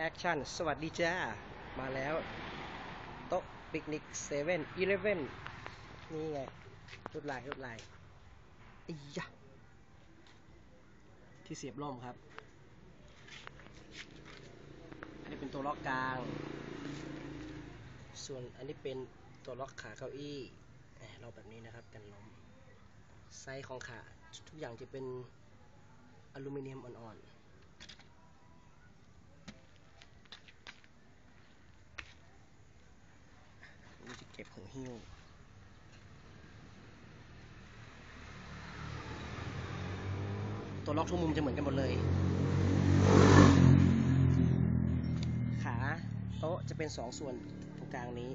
แอคชั่น สวัสดีจ้า มาแล้ว โต๊ะปิกนิกเซเว่นอีเลฟเว่นนี่ไงรุดลายรุดลายอียะที่เสียบล่มครับ อันนี้เป็นตัวล็อกกลาง ส่วนอันนี้เป็นตัวล็อกขาเก้าอี้เราแบบนี้นะครับกันล้มไซส์ของขาทุกอย่างจะเป็นอลูมิเนียมอ่อนๆ นี่จะเก็บของหิ้วตัวล็อกทุกมุมจะเหมือนกันหมดเลย ขาโต๊ะจะเป็นสองส่วนตรงกลางนี้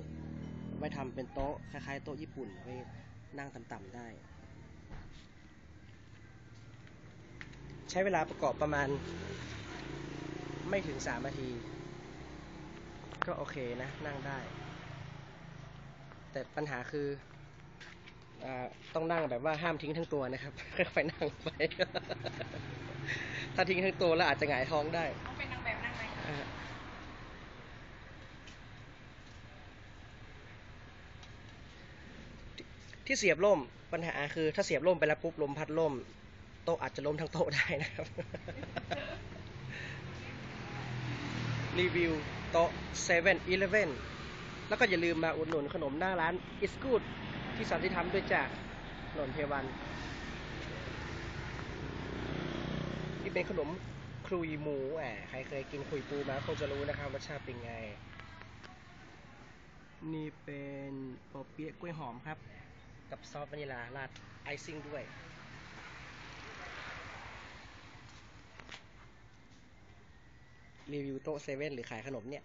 ไว้ทำเป็นโต๊ะคล้ายๆโต๊ะญี่ปุ่นไว้นั่งต่ำๆได้ ใช้เวลาประกอบประมาณ ไม่ถึงสามนาที ก็โอเคนะ นั่งได้ แต่ปัญหาคืออาต้องนั่งแบบว่าห้ามทิ้งทั้งตัวนะครับค่อยๆนั่งไป ถ้าทิ้งทั้งตัวแล้วอาจจะหงายท้องได้ต้องเป็นนางแบบนั่งไหมอ่าที่ที่เสียบล่มปัญหาคือถ้าเสียบล่มไปแล้วปุ๊บลมพัดล่มโต๊ะอาจจะล้มทั้งโต๊ะได้นะครับ รีวิวโต๊ะ7 e เ e ่ e อ แล้วก็อย่าลืมมาอุดหนุนขนมหน้าร้าน It's Good ที่สันติธรรมด้วยจากถนนเทวันนี่เป็นขนมครุยหมูแหมใครเคยกินครุยปูมาคงจะรู้นะครับรสชาติเป็นไง นี่เป็นปอเปี๊ยะกล้วยหอมครับ กับซอสวานิลาราดไอซิ่งด้วยรีวิวโต๊ะเซเว่นหรือขายขนมเนี่ย